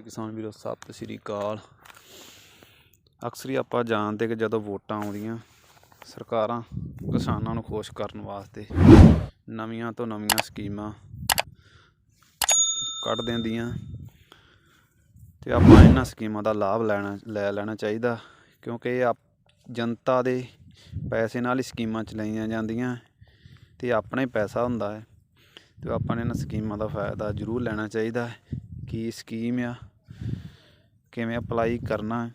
ਜੀ ਕਿਸਾਨ ਵੀਰੋ, ਸਤਿ ਸ਼੍ਰੀ ਅਕਾਲ। ਅਕਸਰ ਹੀ ਆਪਾਂ ਜਾਣਦੇ ਕਿ ਜਦੋਂ ਵੋਟਾਂ ਆਉਂਦੀਆਂ, ਸਰਕਾਰਾਂ ਕਿਸਾਨਾਂ ਨੂੰ ਖੁਸ਼ ਕਰਨ ਵਾਸਤੇ ਨਵੀਆਂ ਤੋਂ ਨਵੀਆਂ ਸਕੀਮਾਂ ਕੱਢ ਦਿੰਦੀਆਂ। ਤੇ ਆਪਾਂ ਇਹਨਾਂ ਸਕੀਮਾਂ ਦਾ ਲਾਭ ਲੈਣਾ, ਲੈ ਲੈਣਾ ਚਾਹੀਦਾ, ਕਿਉਂਕਿ ਇਹ ਆਪ- ਜਨਤਾ ਦੇ ਪੈਸੇ ਨਾਲ ਹੀ ਸਕੀਮਾਂ ਚਲਾਈਆਂ ਜਾਂਦੀਆਂ, ਤੇ ਆਪਣਾ ਹੀ ਪੈਸਾ ਹੁੰਦਾ ਹੈ। ਤੇ ਆਪਾਂ ਨੇ ਇਹਨਾਂ ਸਕੀਮਾਂ ਦਾ ਫਾਇਦਾ ਜ਼ਰੂਰ ਲੈਣਾ ਚਾਹੀਦਾ ਹੈ ਕੀ ਸਕੀਮ ਆ ਕਿਵੇਂ ਅਪਲਾਈ ਕਰਨਾ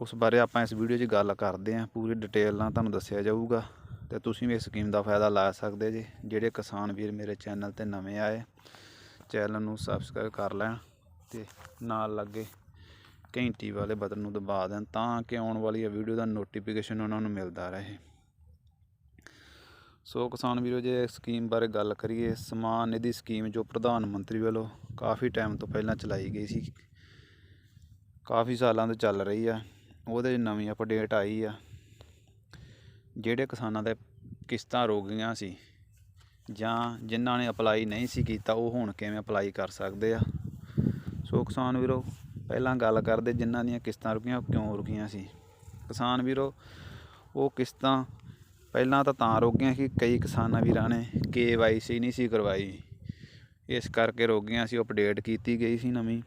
ਉਸ ਬਾਰੇ ਆਪਾਂ ਇਸ ਵੀਡੀਓ 'ਚ ਗੱਲ ਕਰਦੇ ਹਾਂ। ਪੂਰੀ ਡਿਟੇਲ ਨਾਲ ਤੁਹਾਨੂੰ ਦੱਸਿਆ ਜਾਊਗਾ। ਤੇ ਤੁਸੀਂ ਵੀ ਇਸ ਸਕੀਮ ਦਾ ਫਾਇਦਾ ਲੈ ਸਕਦੇ ਜੇ। ਜਿਹੜੇ ਕਿਸਾਨ ਵੀਰ ਮੇਰੇ ਚੈਨਲ ਤੇ ਨਵੇਂ ਆਏ ਚੈਨਲ ਨੂੰ ਸਬਸਕ੍ਰਾਈਬ ਕਰ ਲੈਣ ਤੇ ਨਾਲ ਲੱਗੇ ਘੰਟੀ ਵਾਲੇ ਬਟਨ ਨੂੰ ਦਬਾ ਦੇਣ ਤਾਂ ਕਿ ਆਉਣ ਵਾਲੀ ਵੀਡੀਓ ਦਾ ਨੋਟੀਫਿਕੇਸ਼ਨ ਉਹਨਾਂ ਨੂੰ ਮਿਲਦਾ ਰਹੇ। ਸੋ ਕਿਸਾਨ ਵੀਰੋ, ਜੇ ਸਕੀਮ ਬਾਰੇ ਗੱਲ ਕਰੀਏ, ਸਮਾਨ ਨਿਧੀ ਸਕੀਮ ਜੋ ਪ੍ਰਧਾਨ ਮੰਤਰੀ ਵੱਲੋਂ ਕਾਫੀ ਟਾਈਮ ਤੋਂ ਪਹਿਲਾਂ ਚਲਾਈ ਗਈ ਸੀ। ਕਾਫੀ ਸਾਲਾਂ ਤੋਂ ਚੱਲ ਰਹੀ ਆ, ਉਹਦੇ 'ਚ ਨਵੀਂ ਅਪਡੇਟ ਆਈ ਆ। ਜਿਹੜੇ ਕਿਸਾਨਾਂ ਦੇ ਕਿਸ਼ਤਾਂ ਰੁਕ ਗਈਆਂ ਸੀ ਜਾਂ ਜਿਨ੍ਹਾਂ ਨੇ ਅਪਲਾਈ ਨਹੀਂ ਸੀ ਕੀਤਾ, ਉਹ ਹੁਣ ਕਿਵੇਂ ਅਪਲਾਈ ਕਰ ਸਕਦੇ ਆ? ਸੋ ਕਿਸਾਨ ਵੀਰੋ, ਪਹਿਲਾਂ ਗੱਲ ਕਰਦੇ ਜਿਨ੍ਹਾਂ ਦੀਆਂ ਕਿਸ਼ਤਾਂ ਰੁਕੀਆਂ, ਉਹ ਕਿਉਂ ਰੁਕੀਆਂ ਸੀ? ਕਿਸਾਨ ਵੀਰੋ, ਉਹ ਕਿਸ਼ਤਾਂ ਪਹਿਲਾਂ ਤਾਂ ਤਾਂ ਰੁਕ ਗਈਆਂ ਕਿ ਕਈ ਕਿਸਾਨਾਂ ਵੀਰਾਂ ਨੇ KYC ਨਹੀਂ ਸੀ ਕਰਵਾਈ। ਇਸ ਕਰਕੇ ਰੁਕ ਗਈਆਂ ਸੀ ਅਪਡੇਟ ਕੀਤੀ ਗਈ ਸੀ ਨਵੀਂ।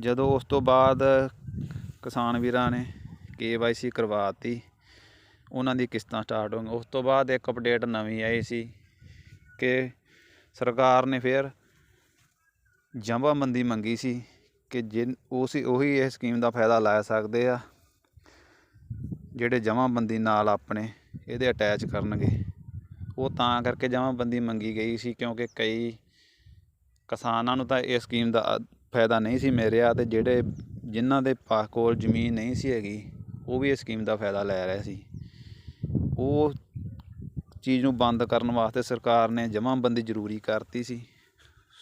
ਜਦੋਂ ਉਸ ਤੋਂ ਬਾਅਦ ਕਿਸਾਨ ਵੀਰਾਂ ਨੇ KYC ਕਰਵਾਤੀ, ਉਹਨਾਂ ਦੀ ਕਿਸ਼ਤਾਂ ਸਟਾਰਟ ਹੋ ਗਈਆਂ। ਉਸ ਤੋਂ ਬਾਅਦ ਇੱਕ ਅਪਡੇਟ ਨਵੀਂ ਆਈ ਸੀ ਕਿ ਸਰਕਾਰ ਨੇ ਫਿਰ ਜਮ੍ਹਾਂਬੰਦੀ ਮੰਗੀ ਸੀ ਕਿ ਜਿਨ ਉਸ ਉਹੀ ਇਹ ਸਕੀਮ ਦਾ ਫਾਇਦਾ ਲੈ ਸਕਦੇ ਆ, ਜਿਹੜੇ ਜਮ੍ਹਾਂਬੰਦੀ ਨਾਲ ਆਪਣੇ ਇਹਦੇ ਅਟੈਚ ਕਰਨਗੇ। ਉਹ ਤਾਂ ਕਰਕੇ ਜਮ੍ਹਾਂਬੰਦੀ ਮੰਗੀ ਗਈ ਸੀ ਕਿਉਂਕਿ ਕਈ ਕਿਸਾਨਾਂ ਨੂੰ ਤਾਂ ਇਹ ਸਕੀਮ ਦਾ ਫਾਇਦਾ ਨਹੀਂ ਸੀ ਮਿਲ ਰਿਹਾ ਤੇ ਜਿਹੜੇ ਜਿਨ੍ਹਾਂ ਦੇ ਪਾ ਕੋਲ ਜ਼ਮੀਨ ਨਹੀਂ ਸੀ ਹੈਗੀ, ਉਹ ਵੀ ਇਸ ਸਕੀਮ ਦਾ ਫਾਇਦਾ ਲੈ ਰਹੇ ਸੀ। ਉਹ ਚੀਜ਼ ਨੂੰ ਬੰਦ ਕਰਨ ਵਾਸਤੇ ਸਰਕਾਰ ਨੇ ਜਮ੍ਹਾਂਬੰਦੀ ਜ਼ਰੂਰੀ ਕਰਤੀ ਸੀ।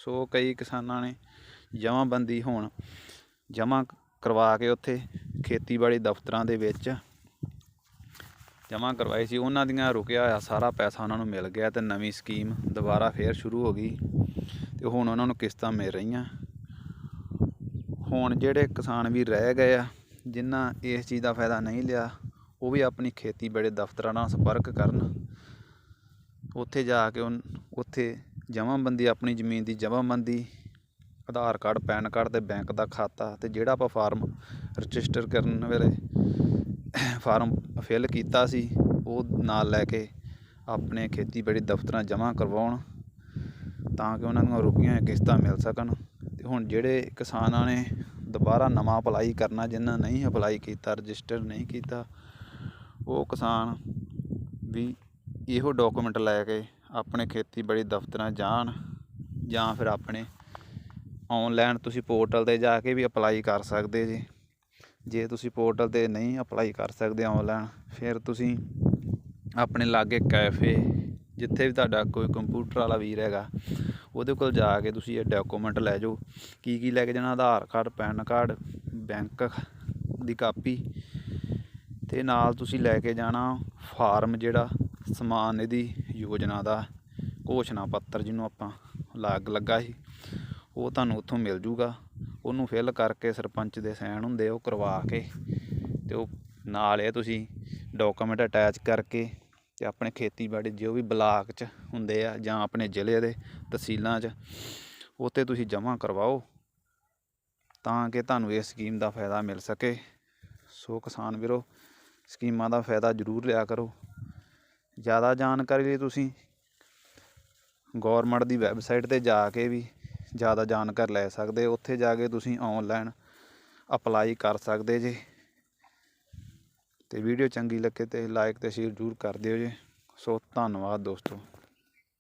ਸੋ ਕਈ ਕਿਸਾਨਾਂ ਨੇ ਜਮ੍ਹਾਂਬੰਦੀ ਹੁਣ ਜਮ੍ਹਾਂ ਕਰਵਾ ਕੇ ਉੱਥੇ ਖੇਤੀਬਾੜੀ ਦਫ਼ਤਰਾਂ ਦੇ ਵਿੱਚ ਜਮ੍ਹਾਂ ਕਰਵਾਈ ਸੀ। ਉਹਨਾਂ ਦੀਆਂ ਰੁਕਿਆ ਹੋਇਆ ਸਾਰਾ ਪੈਸਾ ਉਹਨਾਂ ਨੂੰ ਮਿਲ ਗਿਆ ਤੇ ਨਵੀਂ ਸਕੀਮ ਦੁਬਾਰਾ ਫੇਰ ਸ਼ੁਰੂ ਹੋ ਗਈ ਤੇ ਹੁਣ ਉਹਨਾਂ ਨੂੰ ਕਿਸ਼ਤਾਂ ਮਿਲ ਰਹੀਆਂ। ਹੁਣ ਜਿਹੜੇ ਕਿਸਾਨ ਵੀ ਰਹਿ ਗਏ ਆ, ਜਿਨ੍ਹਾਂ ਇਸ ਚੀਜ਼ ਦਾ ਫਾਇਦਾ ਨਹੀਂ ਲਿਆ, ਉਹ ਵੀ ਆਪਣੀ ਖੇਤੀਬਾੜੀ ਦਫ਼ਤਰਾਂ ਨਾਲ ਸੰਪਰਕ ਕਰਨ। ਉੱਥੇ ਜਾ ਕੇ ਉਨ- ਉੱਥੇ ਜਮ੍ਹਾਂਬੰਦੀ ਆਪਣੀ ਜ਼ਮੀਨ ਦੀ ਜਮ੍ਹਾਂਬੰਦੀ ਆਧਾਰ ਕਾਰਡ, ਪੈਨ ਕਾਰਡ ਤੇ ਬੈਂਕ ਦਾ ਖਾਤਾ ਤੇ ਜਿਹੜਾ ਆਪਾਂ ਫਾਰਮ ਰਜਿਸਟਰ ਕਰਨ ਵੇਲੇ ਫਾਰਮ ਫਿਲ ਕੀਤਾ ਸੀ, ਉਹ ਨਾਲ ਲੈ ਕੇ ਆਪਣੇ ਖੇਤੀਬਾੜੀ ਦਫ਼ਤਰਾਂ ਜਮ੍ਹਾਂ ਕਰਵਾਉਣ, ਤਾਂ ਕਿ ਉਹਨਾਂ ਨੂੰ ਰੁਕੀਆਂ ਕਿਸ਼ਤਾਂ ਮਿਲ ਸਕਣ। ਹੁਣ ਜਿਹੜੇ ਕਿਸਾਨਾਂ ਨੇ ਦੁਬਾਰਾ ਨਵਾਂ ਅਪਲਾਈ ਕਰਨਾ, ਜਿਨ੍ਹਾਂ ਨਹੀਂ ਅਪਲਾਈ ਕੀਤਾ, ਰਜਿਸਟਰ ਨਹੀਂ ਕੀਤਾ, ਉਹ ਕਿਸਾਨ ਵੀ ਇਹੋ ਡਾਕੂਮੈਂਟ ਲੈ ਕੇ ਆਪਣੇ ਖੇਤੀਬਾੜੀ ਦਫ਼ਤਰਾਂ ਜਾਣ ਜਾਂ ਫਿਰ ਆਪਣੇ ਆਨਲਾਈਨ ਤੁਸੀਂ ਪੋਰਟਲ ਤੇ ਜਾ ਕੇ ਵੀ ਅਪਲਾਈ ਕਰ ਸਕਦੇ ਜੀ। ਜੇ ਤੁਸੀਂ ਪੋਰਟਲ ਤੇ ਨਹੀਂ ਅਪਲਾਈ ਕਰ ਸਕਦੇ ਆਨਲਾਈਨ ਫਿਰ ਤੁਸੀਂ ਆਪਣੇ ਲਾਗੇ ਕੈਫੇ ਜਿੱਥੇ ਵੀ ਤੁਹਾਡਾ ਕੋਈ ਕੰਪਿਊਟਰ ਵਾਲਾ ਵੀਰ ਹੈਗਾ ਉਹਦੇ ਕੋਲ ਜਾ ਕੇ ਤੁਸੀਂ ਇਹ ਡਾਕੂਮੈਂਟ ਲੈ ਜਾਓ। ਕੀ ਕੀ ਲੈ ਕੇ ਜਾਣਾ? Aadhaar card, PAN card, bank ਦੀ ਕਾਪੀ ਤੇ ਨਾਲ ਤੁਸੀਂ ਲੈ ਕੇ ਜਾਣਾ ਫਾਰਮ ਜਿਹੜਾ ਸਮਾਨ ਨਿਧੀ ਯੋਜਨਾ ਦਾ, ਘੋਸ਼ਣਾ ਪੱਤਰ ਜਿਹਨੂੰ ਆਪਾਂ ਲਾਗ ਲੱਗਾ ਸੀ, ਉਹ ਤੁਹਾਨੂੰ ਉੱਥੋਂ ਮਿਲ ਜੂਗਾ। ਉਹਨੂੰ ਫਿਲ ਕਰਕੇ ਸਰਪੰਚ ਦੇ ਸਾਈਨ ਹੁੰਦੇ ਉਹ ਕਰਵਾ ਕੇ ਤੇ ਉਹ ਨਾਲ ਇਹ ਤੁਸੀਂ ਡਾਕੂਮੈਂਟ ਅਟੈਚ ਕਰਕੇ ਤੇ ਆਪਣੇ ਖੇਤੀਬਾੜੀ ਜੋ ਵੀ ਬਲਾਕ 'ਚ ਹੁੰਦੇ ਆ ਜਾਂ ਆਪਣੇ ਜ਼ਿਲ੍ਹੇ ਦੇ ਤਹਿਸੀਲਾਂ 'ਚ, ਉੱਥੇ ਤੁਸੀਂ ਜਮ੍ਹਾਂ ਕਰਵਾਓ ਤਾਂ ਕਿ ਤੁਹਾਨੂੰ ਇਸ ਸਕੀਮ ਦਾ ਫਾਇਦਾ ਮਿਲ ਸਕੇ। ਸੋ ਕਿਸਾਨ ਵੀਰੋ, ਸਕੀਮਾਂ ਦਾ ਫਾਇਦਾ ਜ਼ਰੂਰ ਲਿਆ ਕਰੋ। ਜ਼ਿਆਦਾ ਜਾਣਕਾਰੀ ਲਈ ਤੁਸੀਂ ਗੌਰਮੈਂਟ ਦੀ ਵੈਬਸਾਈਟ ਤੇ ਜਾ ਕੇ ਵੀ ਜ਼ਿਆਦਾ ਜਾਣਕਾਰੀ ਲੈ ਸਕਦੇ ਉੱਥੇ ਜਾ ਕੇ ਤੁਸੀਂ ਆਨਲਾਈਨ ਅਪਲਾਈ ਕਰ ਸਕਦੇ ਜੇ। ਤੇ ਵੀਡੀਓ ਚੰਗੀ ਲੱਗੇ ਤੇ ਲਾਈਕ ਤੇ ਸ਼ੇਅਰ ਜ਼ਰੂਰ ਕਰ ਦਿਓ ਜੀ। ਸੋ ਧੰਨਵਾਦ ਦੋਸਤੋ।